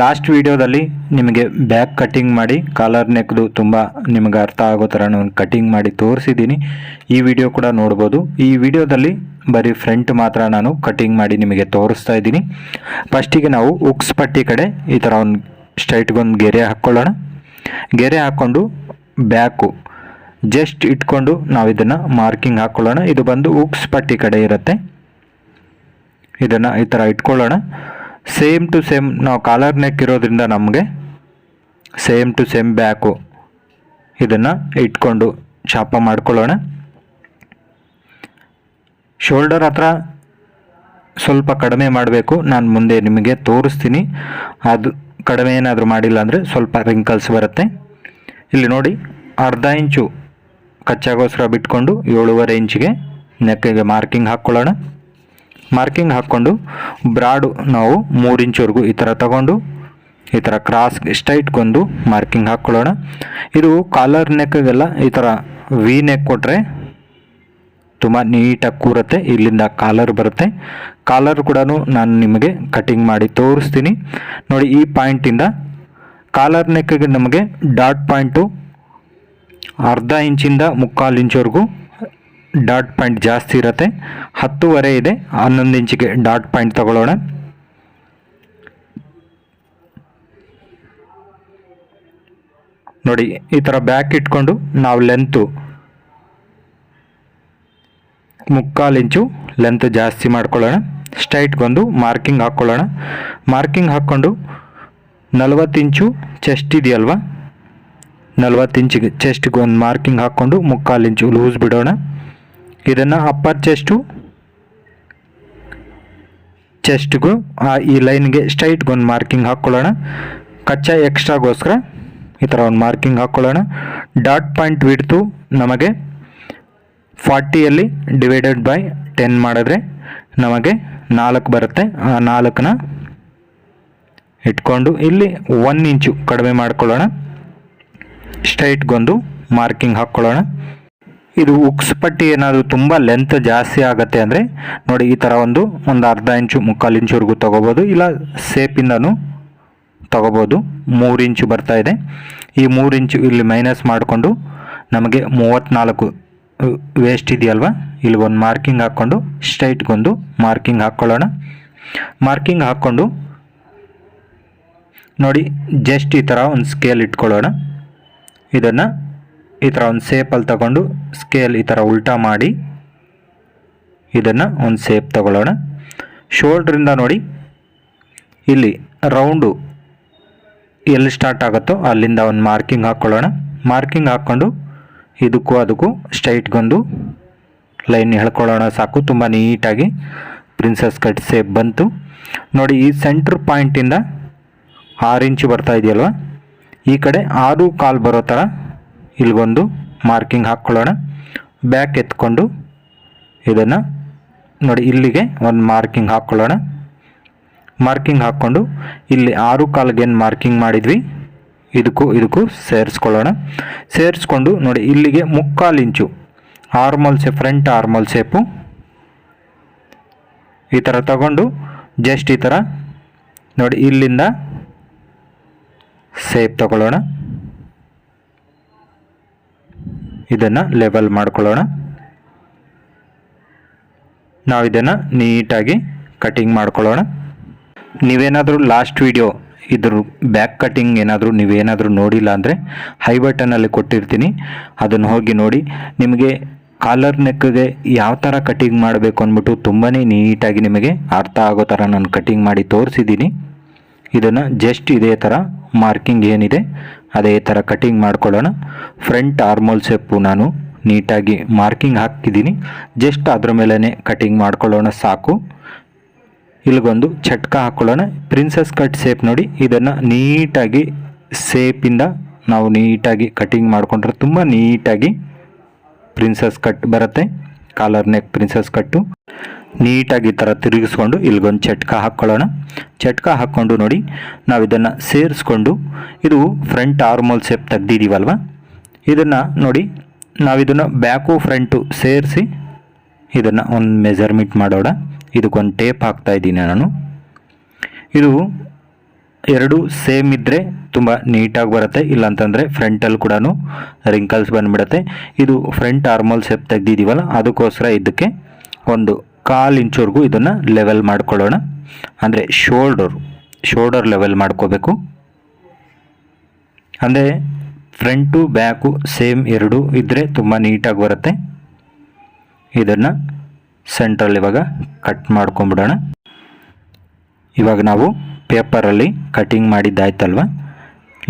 Last ವಿಡಿಯೋದಲ್ಲಿ ನಿಮಗೆ back cutting ಮಾಡಿ, ಕಾಲರ್ ನೆಕ್ದು ತುಂಬ ನಿಮಗೆ ಅರ್ಥ ಆಗೋ ಥರ ನಾನು ಕಟ್ಟಿಂಗ್ ಮಾಡಿ ತೋರಿಸಿದ್ದೀನಿ. ಈ ವಿಡಿಯೋ ಕೂಡ ನೋಡ್ಬೋದು. ಈ ವಿಡಿಯೋದಲ್ಲಿ ಬರೀ ಫ್ರಂಟ್ ಮಾತ್ರ ನಾನು ಕಟ್ಟಿಂಗ್ ಮಾಡಿ ನಿಮಗೆ ತೋರಿಸ್ತಾ ಇದ್ದೀನಿ. ಫಸ್ಟಿಗೆ ನಾವು ಉಕ್ಸ್ ಪಟ್ಟಿ ಕಡೆ ಈ ಥರ ಒಂದು ಸ್ಟ್ರೈಟ್ಗೊಂದು ಗೆರೆ ಹಾಕ್ಕೊಳ್ಳೋಣ. ಗೆರೆ ಹಾಕ್ಕೊಂಡು ಬ್ಯಾಕು ಜಸ್ಟ್ ಇಟ್ಕೊಂಡು ನಾವು ಇದನ್ನು ಮಾರ್ಕಿಂಗ್ ಹಾಕ್ಕೊಳ್ಳೋಣ. ಇದು ಬಂದು ಉಕ್ಸ್ ಪಟ್ಟಿ ಕಡೆ ಇರುತ್ತೆ. ಇದನ್ನು ಈ ಥರ ಇಟ್ಕೊಳ್ಳೋಣ. ಸೇಮ್ ಟು ಸೇಮ್ ನಾವು ಕಾಲರ್ ನೆಕ್ ಇರೋದ್ರಿಂದ ನಮಗೆ ಸೇಮ್ ಟು ಸೇಮ್ ಬ್ಯಾಕು ಇದನ್ನು ಇಟ್ಕೊಂಡು ಶಾಪ ಮಾಡ್ಕೊಳ್ಳೋಣ. ಶೋಲ್ಡರ್ ಹತ್ರ ಸ್ವಲ್ಪ ಕಡಿಮೆ ಮಾಡಬೇಕು, ನಾನು ಮುಂದೆ ನಿಮಗೆ ತೋರಿಸ್ತೀನಿ. ಅದು ಕಡಿಮೆ ಏನಾದರೂ ಮಾಡಿಲ್ಲ ಅಂದರೆ ಸ್ವಲ್ಪ ರಿಂಕಲ್ಸ್ ಬರುತ್ತೆ. ಇಲ್ಲಿ ನೋಡಿ, ಅರ್ಧ ಇಂಚು ಕಚ್ಚಾಗೋಸ್ಕರ ಬಿಟ್ಕೊಂಡು ಏಳುವರೆ ಇಂಚಿಗೆ ನೆಕ್ಕಿಗೆ ಮಾರ್ಕಿಂಗ್ ಹಾಕ್ಕೊಳ್ಳೋಣ. ಮಾರ್ಕಿಂಗ್ ಹಾಕ್ಕೊಂಡು ಬ್ರಾಡು ನಾವು ಮೂರು ಇಂಚ್ವರೆಗೂ ಈ ಥರ ತಗೊಂಡು, ಈ ಥರ ಕ್ರಾಸ್ ಸ್ಟೈಟ್ಗೊಂದು ಮಾರ್ಕಿಂಗ್ ಹಾಕ್ಕೊಳ್ಳೋಣ. ಇದು ಕಾಲರ್ ನೆಕ್ಗೆಲ್ಲ ಈ ಥರ ವಿ ನೆಕ್ ಕೊಟ್ಟರೆ ತುಂಬ ನೀಟಾಗಿ ಕೂರುತ್ತೆ, ಇಲ್ಲಿಂದ ಕಾಲರ್ ಬರುತ್ತೆ. ಕಾಲರ್ ಕೂಡ ನಾನು ನಿಮಗೆ ಕಟಿಂಗ್ ಮಾಡಿ ತೋರಿಸ್ತೀನಿ. ನೋಡಿ, ಈ ಪಾಯಿಂಟಿಂದ ಕಾಲರ್ ನೆಕ್ಗೆ ನಮಗೆ ಡಾಟ್ ಪಾಯಿಂಟು ಅರ್ಧ ಇಂಚಿಂದ ಮುಕ್ಕಾಲು ಇಂಚ್ವರೆಗೂ ಡಾಟ್ ಪಾಯಿಂಟ್ ಜಾಸ್ತಿ ಇರುತ್ತೆ. ಹತ್ತುವರೆ ಇದೆ. ಹನ್ನೊಂದು ಇಂಚಿಗೆ ಡಾಟ್ ಪಾಯಿಂಟ್ ತಗೊಳ್ಳೋಣ. ನೋಡಿ, ಈ ಥರ ಬ್ಯಾಕ್ ಇಟ್ಕೊಂಡು ನಾವು ಲೆಂತು ಮುಕ್ಕಾಲು ಇಂಚು ಲೆಂತ್ ಜಾಸ್ತಿ ಮಾಡ್ಕೊಳ್ಳೋಣ. ಸ್ಟ್ರೈಟ್ಗೊಂದು ಮಾರ್ಕಿಂಗ್ ಹಾಕ್ಕೊಳ್ಳೋಣ ಮಾರ್ಕಿಂಗ್ ಹಾಕ್ಕೊಂಡು ನಲವತ್ತು ಇಂಚು ಚೆಸ್ಟ್ ಇದೆಯಲ್ವಾ? ನಲ್ವತ್ತು ಇಂಚಿಗೆ ಚೆಸ್ಟ್ಗೆ ಒಂದು ಮಾರ್ಕಿಂಗ್ ಹಾಕ್ಕೊಂಡು ಮುಕ್ಕಾಲು ಇಂಚು ಲೂಸ್ ಬಿಡೋಣ. ಇದನ್ನು ಅಪ್ಪರ್ ಚೆಸ್ಟು ಚೆಸ್ಟ್ಗೂ ಈ ಲೈನ್ಗೆ ಸ್ಟ್ರೈಟ್ಗೆ ಒಂದು ಮಾರ್ಕಿಂಗ್ ಹಾಕ್ಕೊಳ್ಳೋಣ ಕಚ್ಚಾ ಎಕ್ಸ್ಟ್ರಾಗೋಸ್ಕರ ಈ ಥರ ಒಂದು ಮಾರ್ಕಿಂಗ್ ಹಾಕ್ಕೊಳ್ಳೋಣ ಡಾಟ್ ಪಾಯಿಂಟ್ ಬಿಡ್ತು ನಮಗೆ ಫಾರ್ಟಿಯಲ್ಲಿ ಡಿವೈಡೆಡ್ ಬೈ ಟೆನ್ ಮಾಡಿದ್ರೆ ನಮಗೆ ನಾಲ್ಕು ಬರುತ್ತೆ. ಆ ನಾಲ್ಕನ್ನ ಇಟ್ಕೊಂಡು ಇಲ್ಲಿ ಒನ್ ಇಂಚು ಕಡಿಮೆ ಮಾಡ್ಕೊಳ್ಳೋಣ. ಸ್ಟ್ರೈಟ್ಗೊಂದು ಮಾರ್ಕಿಂಗ್ ಹಾಕ್ಕೊಳ್ಳೋಣ ಇದು ಉಕ್ಸ್ ಪಟ್ಟಿ ಏನಾದರೂ ತುಂಬ ಲೆಂತ್ ಜಾಸ್ತಿ ಆಗುತ್ತೆ ಅಂದರೆ ನೋಡಿ ಈ ಥರ ಒಂದು ಒಂದು ಅರ್ಧ ಇಂಚು, ಮುಕ್ಕಾಲು ಇಂಚುವರೆಗೂ ತೊಗೋಬೋದು. ಇಲ್ಲ ಸೇಪಿಂದನೂ ತೊಗೋಬೋದು. ಮೂರು ಇಂಚು ಬರ್ತಾ ಇದೆ. ಈ ಮೂರು ಇಂಚು ಇಲ್ಲಿ ಮೈನಸ್ ಮಾಡಿಕೊಂಡು ನಮಗೆ ಮೂವತ್ತ್ನಾಲ್ಕು ವೇಸ್ಟ್ ಇದೆಯಲ್ವ? ಇಲ್ಲಿ ಒಂದು ಮಾರ್ಕಿಂಗ್ ಹಾಕ್ಕೊಂಡು ಸ್ಟ್ರೈಟ್ಗೊಂದು ಮಾರ್ಕಿಂಗ್ ಹಾಕ್ಕೊಳ್ಳೋಣ. ಮಾರ್ಕಿಂಗ್ ಹಾಕ್ಕೊಂಡು ನೋಡಿ ಜಸ್ಟ್ ಈ ಥರ ಒಂದು ಸ್ಕೇಲ್ ಇಟ್ಕೊಳ್ಳೋಣ. ಇದನ್ನು ಈ ಥರ ಒಂದು ಸೇಪಲ್ಲಿ ತಗೊಂಡು ಸ್ಕೇಲ್ ಈ ಥರ ಉಲ್ಟಾ ಮಾಡಿ ಇದನ್ನು ಒಂದು ಸೇಪ್ ತಗೊಳ್ಳೋಣ. ಶೋಲ್ಡ್ರಿಂದ ನೋಡಿ, ಇಲ್ಲಿ ರೌಂಡು ಎಲ್ಲಿ ಸ್ಟಾರ್ಟ್ ಆಗುತ್ತೋ ಅಲ್ಲಿಂದ ಒಂದು ಮಾರ್ಕಿಂಗ್ ಹಾಕ್ಕೊಳ್ಳೋಣ. ಮಾರ್ಕಿಂಗ್ ಹಾಕ್ಕೊಂಡು ಇದಕ್ಕೂ ಅದಕ್ಕೂ ಸ್ಟ್ರೈಟ್ಗೊಂದು ಲೈನ್ ಹೇಳ್ಕೊಳ್ಳೋಣ ಸಾಕು. ತುಂಬ ನೀಟಾಗಿ ಪ್ರಿನ್ಸಸ್ ಕಟ್ ಸೇಪ್ ಬಂತು. ನೋಡಿ, ಈ ಸೆಂಟ್ರ್ ಪಾಯಿಂಟಿಂದ ಆರು ಇಂಚು ಬರ್ತಾ ಇದೆಯಲ್ವ? ಈ ಕಡೆ ಆರು ಕಾಲು ಬರೋ ಥರ ಇಲ್ಲಿಗೊಂದು ಮಾರ್ಕಿಂಗ್ ಹಾಕ್ಕೊಳ್ಳೋಣ. ಬ್ಯಾಕ್ ಎತ್ಕೊಂಡು ಇದನ್ನು ನೋಡಿ ಇಲ್ಲಿಗೆ ಒಂದು ಮಾರ್ಕಿಂಗ್ ಹಾಕ್ಕೊಳ್ಳೋಣ. ಮಾರ್ಕಿಂಗ್ ಹಾಕ್ಕೊಂಡು ಇಲ್ಲಿ ಆರು ಕಾಲ್ಗೆ ಏನು ಮಾರ್ಕಿಂಗ್ ಮಾಡಿದ್ವಿ? ಇದಕ್ಕೂ ಇದಕ್ಕೂ ಸೇರಿಸ್ಕೊಳ್ಳೋಣ. ಸೇರಿಸ್ಕೊಂಡು ನೋಡಿ ಇಲ್ಲಿಗೆ ಮುಕ್ಕಾಲು ಇಂಚು. ಆರ್ಮಲ್ ಸೇಪ್ ಫ್ರಂಟ್ ಆರ್ಮಲ್ ಸೇಪು ಈ ಥರ ತಗೊಂಡು ಜಸ್ಟ್ ಈ ಥರ ನೋಡಿ ಇಲ್ಲಿಂದ ಸೇಪ್ ತಗೊಳ್ಳೋಣ. ಇದನ್ನು ಲೆವೆಲ್ ಮಾಡ್ಕೊಳ್ಳೋಣ. ನಾವು ಇದನ್ನು ನೀಟಾಗಿ ಕಟಿಂಗ್ ಮಾಡ್ಕೊಳ್ಳೋಣ. ನೀವೇನಾದರೂ ಲಾಸ್ಟ್ ವಿಡಿಯೋ ಇದ್ರ ಬ್ಯಾಕ್ ಕಟಿಂಗ್ ಏನಾದರೂ ನೀವೇನಾದರೂ ನೋಡಿಲ್ಲ ಅಂದರೆ ಹೈ ಬಟನಲ್ಲಿ ಕೊಟ್ಟಿರ್ತೀನಿ. ಅದನ್ನು ಹೋಗಿ ನೋಡಿ. ನಿಮಗೆ ಕಾಲರ್ ನೆಕ್ಗೆ ಯಾವ ಥರ ಕಟಿಂಗ್ ಮಾಡಬೇಕು ಅಂದ್ಬಿಟ್ಟು ತುಂಬಾ ನೀಟಾಗಿ ನಿಮಗೆ ಅರ್ಥ ಆಗೋ ಥರ ನಾನು ಕಟಿಂಗ್ ಮಾಡಿ ತೋರಿಸಿದ್ದೀನಿ. ಇದನ್ನು ಜಸ್ಟ್ ಇದೇ ಥರ ಮಾರ್ಕಿಂಗ್ ಏನಿದೆ. ಅದೇ ಥರ ಕಟಿಂಗ್ ಮಾಡ್ಕೊಳ್ಳೋಣ. ಫ್ರಂಟ್ ಆರ್ಮೋಲ್ ಶೇಪು ನಾನು ನೀಟಾಗಿ ಮಾರ್ಕಿಂಗ್ ಹಾಕಿದ್ದೀನಿ. ಜಸ್ಟ್ ಅದ್ರ ಮೇಲೇ ಕಟಿಂಗ್ ಮಾಡ್ಕೊಳ್ಳೋಣ ಸಾಕು. ಇಲ್ಲಿಗೊಂದು ಚಟ್ಕ ಹಾಕ್ಕೊಳ್ಳೋಣ ಪ್ರಿನ್ಸಸ್ ಕಟ್ ಸೇಪ್ ನೋಡಿ, ಇದನ್ನು ನೀಟಾಗಿ ಸೇಪಿಂದ ನಾವು ನೀಟಾಗಿ ಕಟಿಂಗ್ ಮಾಡಿಕೊಂಡ್ರೆ ತುಂಬ ನೀಟಾಗಿ ಪ್ರಿನ್ಸಸ್ ಕಟ್ ಬರುತ್ತೆ. ಕಾಲರ್ ನೆಕ್ ಪ್ರಿನ್ಸಸ್ ಕಟ್ಟು ನೀಟಾಗಿ ಈ ಥರ ತಿರುಗಿಸ್ಕೊಂಡು ಇಲ್ಲಿಗೊಂದು ಚಟ್ಕ ಹಾಕ್ಕೊಳ್ಳೋಣ. ಚಟ್ಕ ಹಾಕ್ಕೊಂಡು ನೋಡಿ ನಾವು ಇದನ್ನು ಸೇರಿಸ್ಕೊಂಡು ಇದು ಫ್ರಂಟ್ ಆರ್ಮೋಲ್ ಶೇಪ್ ತೆಗ್ದಿದ್ದೀವಲ್ವ? ಇದನ್ನು ನೋಡಿ, ನಾವಿದನ್ನು ಬ್ಯಾಕು ಫ್ರಂಟು ಸೇರಿಸಿ ಇದನ್ನು ಒಂದು ಮೆಜರ್ಮೆಂಟ್ ಮಾಡೋಣ. ಇದಕ್ಕೊಂದು ಟೇಪ್ ಹಾಕ್ತಾ ಇದ್ದೀನಿ ನಾನು. ಇದು ಎರಡು ಸೇಮ್ ಇದ್ದರೆ ತುಂಬ ನೀಟಾಗಿ ಬರುತ್ತೆ. ಇಲ್ಲಾಂತಂದರೆ ಫ್ರಂಟಲ್ಲಿ ಕೂಡ ರಿಂಕಲ್ಸ್ ಬಂದುಬಿಡುತ್ತೆ. ಇದು ಫ್ರಂಟ್ ಆರ್ಮಲ್ ಶೇಪ್ ತೆಗ್ದಿದ್ದೀವಲ್ಲ, ಅದಕ್ಕೋಸ್ಕರ ಇದಕ್ಕೆ ಒಂದು ಕಾಲು ಇಂಚುವರೆಗೂ ಇದನ್ನು ಲೆವೆಲ್ ಮಾಡ್ಕೊಳ್ಳೋಣ. ಅಂದರೆ ಶೋಲ್ಡರ್ ಶೋಲ್ಡರ್ ಲೆವೆಲ್ ಮಾಡ್ಕೋಬೇಕು. ಅಂದರೆ ಫ್ರಂಟು ಬ್ಯಾಕು ಸೇಮ್ ಎರಡು ಇದ್ದರೆ ತುಂಬ ನೀಟಾಗಿ ಬರುತ್ತೆ. ಇದನ್ನು ಸೆಂಟ್ರಲ್ಲಿ ಇವಾಗ ಕಟ್ ಮಾಡ್ಕೊಂಬಿಡೋಣ. ಇವಾಗ ನಾವು ಪೇಪರಲ್ಲಿ ಕಟಿಂಗ್ ಮಾಡಿದ್ದಾಯ್ತಲ್ವ?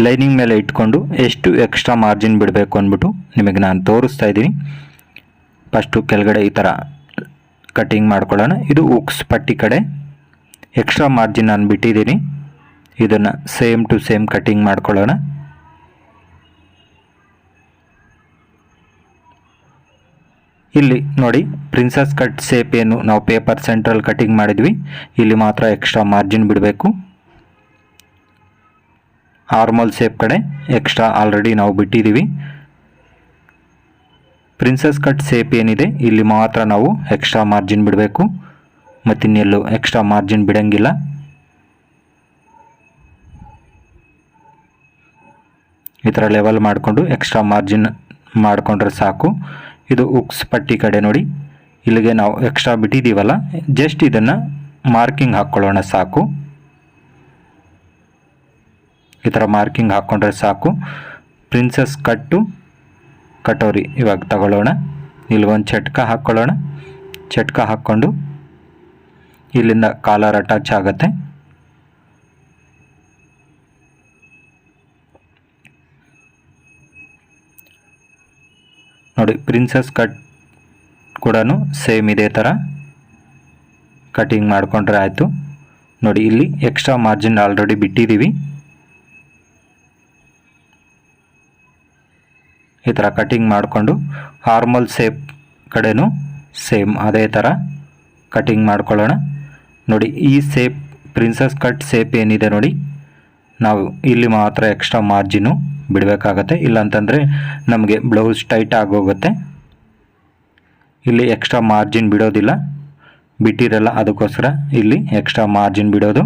ಲೈನಿಂಗ್ ಮೇಲೆ ಇಟ್ಕೊಂಡು ಎಷ್ಟು ಎಕ್ಸ್ಟ್ರಾ ಮಾರ್ಜಿನ್ ಬಿಡಬೇಕು ಅಂದ್ಬಿಟ್ಟು ನಿಮಗೆ ನಾನು ತೋರಿಸ್ತಾ ಇದ್ದೀನಿ. ಫಸ್ಟು ಕೆಳಗಡೆ ಈ ಥರ ಕಟಿಂಗ್ ಮಾಡ್ಕೊಳ್ಳೋಣ. ಇದು ಉಕ್ಸ್ ಪಟ್ಟಿ ಕಡೆ. ಎಕ್ಸ್ಟ್ರಾ ಮಾರ್ಜಿನ್ ನಾನು ಬಿಟ್ಟಿದ್ದೀನಿ. ಇದನ್ನು ಸೇಮ್ ಟು ಸೇಮ್ ಕಟ್ಟಿಂಗ್ ಮಾಡ್ಕೊಳ್ಳೋಣ. ಇಲ್ಲಿ ನೋಡಿ ಪ್ರಿನ್ಸಸ್ ಕಟ್ ಸೇಪ್ ಏನು ನಾವು ಪೇಪರ್ ಸೆಂಟ್ರಲ್ ಕಟಿಂಗ್ ಮಾಡಿದ್ವಿ. ಇಲ್ಲಿ ಮಾತ್ರ ಎಕ್ಸ್ಟ್ರಾ ಮಾರ್ಜಿನ್ ಬಿಡಬೇಕು. ಆರ್ಮಲ್ ಸೇಪ್ ಕಡೆ ಎಕ್ಸ್ಟ್ರಾ ಆಲ್ರೆಡಿ ನಾವು ಬಿಟ್ಟಿದ್ದೀವಿ. ಪ್ರಿನ್ಸಸ್ ಕಟ್ ಸೇಪ್ ಏನಿದೆ, ಇಲ್ಲಿ ಮಾತ್ರ ನಾವು ಎಕ್ಸ್ಟ್ರಾ ಮಾರ್ಜಿನ್ ಬಿಡಬೇಕು. ಮತ್ತಿನ್ನೆಲ್ಲೂ ಎಕ್ಸ್ಟ್ರಾ ಮಾರ್ಜಿನ್ ಬಿಡೋಂಗಿಲ್ಲ. ಈ ಥರ ಲೆವೆಲ್ ಮಾಡಿಕೊಂಡು ಎಕ್ಸ್ಟ್ರಾ ಮಾರ್ಜಿನ್ ಮಾಡಿಕೊಂಡ್ರೆ ಸಾಕು. ಇದು ಉಕ್ಸ್ ಪಟ್ಟಿ ಕಡೆ ನೋಡಿ. ಇಲ್ಲಿಗೆ ನಾವು ಎಕ್ಸ್ಟ್ರಾ ಬಿಟ್ಟಿದ್ದೀವಲ್ಲ ಜಸ್ಟ್ ಇದನ್ನು ಮಾರ್ಕಿಂಗ್ ಹಾಕ್ಕೊಳ್ಳೋಣ ಸಾಕು. ಈ ಥರ ಮಾರ್ಕಿಂಗ್ ಹಾಕ್ಕೊಂಡ್ರೆ ಸಾಕು. ಪ್ರಿನ್ಸಸ್ ಕಟ್ಟು ಕಟೋರಿ ಇವಾಗ ತಗೊಳ್ಳೋಣ. ಇಲ್ಲಿ ಒಂದು ಚಟ್ಕ ಹಾಕ್ಕೊಳ್ಳೋಣ ಚಟ್ಕ ಹಾಕ್ಕೊಂಡು ಇಲ್ಲಿಂದ ಕಾಲರ್ ಅಟ್ಯಾಚ್ ಆಗುತ್ತೆ. ನೋಡಿ ಪ್ರಿನ್ಸಸ್ ಕಟ್ ಕೂಡ ಸೇಮ್ ಇದೇ ಥರ ಕಟಿಂಗ್ ಮಾಡಿಕೊಂಡ್ರೆ ಆಯಿತು. ನೋಡಿ, ಇಲ್ಲಿ ಎಕ್ಸ್ಟ್ರಾ ಮಾರ್ಜಿನ್ ಆಲ್ರೆಡಿ ಬಿಟ್ಟಿದ್ದೀವಿ ಈ ಥರ ಕಟಿಂಗ್ ಮಾಡಿಕೊಂಡು ಹಾರ್ಮಲ್ ಸೇಪ್ ಕಡೆನೂ ಸೇಮ್ ಅದೇ ಥರ ಕಟಿಂಗ್ ಮಾಡ್ಕೊಳ್ಳೋಣ. ನೋಡಿ, ಈ ಸೇಪ್ ಪ್ರಿನ್ಸಸ್ ಕಟ್ ಸೇಪ್ ಏನಿದೆ ನೋಡಿ, ನಾವು ಇಲ್ಲಿ ಮಾತ್ರ ಎಕ್ಸ್ಟ್ರಾ ಮಾರ್ಜಿನು ಬಿಡಬೇಕಾಗತ್ತೆ. ಇಲ್ಲಾಂತಂದರೆ ನಮಗೆ ಬ್ಲೌಸ್ ಟೈಟ್ ಆಗೋಗುತ್ತೆ. ಇಲ್ಲಿ ಎಕ್ಸ್ಟ್ರಾ ಮಾರ್ಜಿನ್ ಬಿಡೋದಿಲ್ಲ. ಬಿಟ್ಟಿರಲ್ಲ ಅದಕ್ಕೋಸ್ಕರ ಇಲ್ಲಿ ಎಕ್ಸ್ಟ್ರಾ ಮಾರ್ಜಿನ್ ಬಿಡೋದು.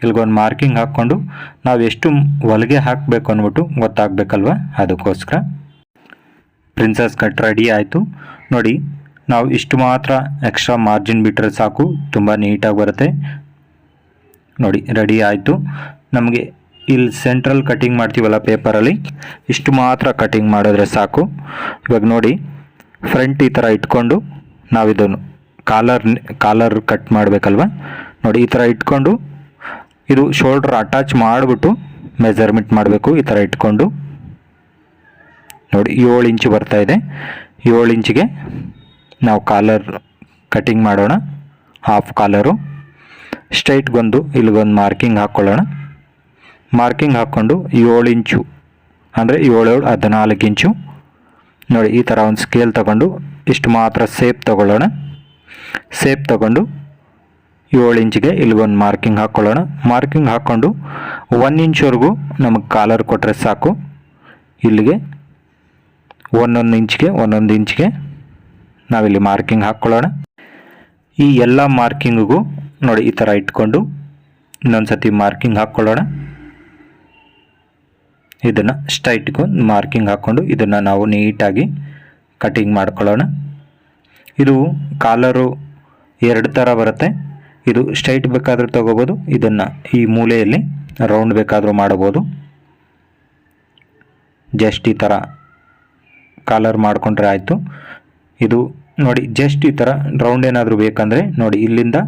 ಇಲ್ಲಿಗೊಂದು ಮಾರ್ಕಿಂಗ್ ಹಾಕ್ಕೊಂಡು ನಾವು ಎಷ್ಟು ಹೊಲಿಗೆ ಹಾಕಬೇಕು ಅಂದ್ಬಿಟ್ಟು ಗೊತ್ತಾಗಬೇಕಲ್ವ ಅದಕ್ಕೋಸ್ಕರ. ಪ್ರಿನ್ಸಸ್ ಕಟ್ ರೆಡಿ ಆಯಿತು. ನೋಡಿ, ನಾವು ಇಷ್ಟು ಮಾತ್ರ ಎಕ್ಸ್ಟ್ರಾ ಮಾರ್ಜಿನ್ ಬಿಟ್ಟರೆ ಸಾಕು, ತುಂಬ ನೀಟಾಗಿ ಬರುತ್ತೆ. ನೋಡಿ ರೆಡಿ ಆಯಿತು. ನಮಗೆ ಇಲ್ಲಿ ಸೆಂಟ್ರಲ್ ಕಟಿಂಗ್ ಮಾಡ್ತೀವಲ್ಲ ಪೇಪರಲ್ಲಿ ಇಷ್ಟು ಮಾತ್ರ ಕಟಿಂಗ್ ಮಾಡಿದ್ರೆ ಸಾಕು. ಇವಾಗ ನೋಡಿ ಫ್ರಂಟ್ ಈ ಥರ ಇಟ್ಕೊಂಡು ನಾವಿದನ್ನು ಕಾಲರ್ ಕಾಲರ್ ಕಟ್ ಮಾಡಬೇಕಲ್ವ? ನೋಡಿ, ಈ ಥರ ಇಟ್ಕೊಂಡು, ಇದು ಶೋಲ್ಡ್ರ್ ಅಟ್ಯಾಚ್ ಮಾಡಿಬಿಟ್ಟು ಮೆಜರ್ಮೆಂಟ್ ಮಾಡಬೇಕು, ಈ ಥರ ಇಟ್ಕೊಂಡು. ನೋಡಿ, ಏಳು ಇಂಚು ಬರ್ತಾ ಇದೆ. ಏಳು ಇಂಚಿಗೆ ನಾವು ಕಾಲರ್ ಕಟಿಂಗ್ ಮಾಡೋಣ. ಹಾಫ್ ಕಾಲರು ಸ್ಟ್ರೈಟ್ಗೊಂದು ಇಲ್ಲಿಗೊಂದು ಮಾರ್ಕಿಂಗ್ ಹಾಕ್ಕೊಳ್ಳೋಣ ಮಾರ್ಕಿಂಗ್ ಹಾಕ್ಕೊಂಡು ಏಳು ಇಂಚು, ಅಂದರೆ ಏಳೇಳು ಹದಿನಾಲ್ಕು ಇಂಚು. ನೋಡಿ, ಈ ಥರ ಒಂದು ಸ್ಕೇಲ್ ತಗೊಂಡು ಇಷ್ಟು ಮಾತ್ರ ಸೇಪ್ ತಗೊಳ್ಳೋಣ. ಸೇಪ್ ತಗೊಂಡು ಏಳು ಇಂಚಿಗೆ ಇಲ್ಲಿಗೊಂದು ಮಾರ್ಕಿಂಗ್ ಹಾಕ್ಕೊಳ್ಳೋಣ ಮಾರ್ಕಿಂಗ್ ಹಾಕ್ಕೊಂಡು ಒನ್ ಇಂಚ್ವರೆಗೂ ನಮಗೆ ಕಾಲರ್ ಕೊಟ್ಟರೆ ಸಾಕು. ಇಲ್ಲಿಗೆ ಒಂದೊಂದು ಇಂಚ್ಗೆ ಒಂದೊಂದು ಇಂಚ್ಗೆ ನಾವಿಲ್ಲಿ ಮಾರ್ಕಿಂಗ್ ಹಾಕ್ಕೊಳ್ಳೋಣ. ಈ ಎಲ್ಲ ಮಾರ್ಕಿಂಗಿಗೂ ನೋಡಿ ಈ ಥರ ಇಟ್ಕೊಂಡು ಇನ್ನೊಂದು ಸತಿ ಮಾರ್ಕಿಂಗ್ ಹಾಕ್ಕೊಳ್ಳೋಣ. ಇದನ್ನು ಸ್ಟ್ರೈಟ್ಗೂ ಮಾರ್ಕಿಂಗ್ ಹಾಕ್ಕೊಂಡು ಇದನ್ನು ನಾವು ನೀಟಾಗಿ ಕಟಿಂಗ್ ಮಾಡ್ಕೊಳ್ಳೋಣ. ಇದು ಕಾಲರು ಎರಡು ಥರ ಬರುತ್ತೆ. ಇದು ಸ್ಟ್ರೈಟ್ ಬೇಕಾದರೂ ತೊಗೋಬೋದು, ಇದನ್ನು ಈ ಮೂಲೆಯಲ್ಲಿ ರೌಂಡ್ ಬೇಕಾದರೂ ಮಾಡ್ಬೋದು. ಜಸ್ಟ್ ಈ ಥರ. ಕಾಲರ್ ಮಾಡಿಕೊಂಡ್ರೆ ಆಯಿತು. ಇದು ನೋಡಿ ಜಸ್ಟ್ ಈ ಥರ ರೌಂಡ್ ಏನಾದರೂ ಬೇಕಂದರೆ ನೋಡಿ, ಇಲ್ಲಿಂದ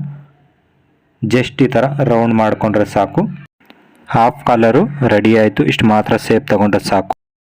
ಜಸ್ಟ್ ಈ ಥರ ರೌಂಡ್ ಮಾಡಿಕೊಂಡ್ರೆ ಸಾಕು. ಹಾಫ್ ಕಾಲರು ರೆಡಿ ಆಯಿತು. ಇಷ್ಟು ಮಾತ್ರ ಸೇಫ್ ತಗೊಂಡ್ರೆ ಸಾಕು.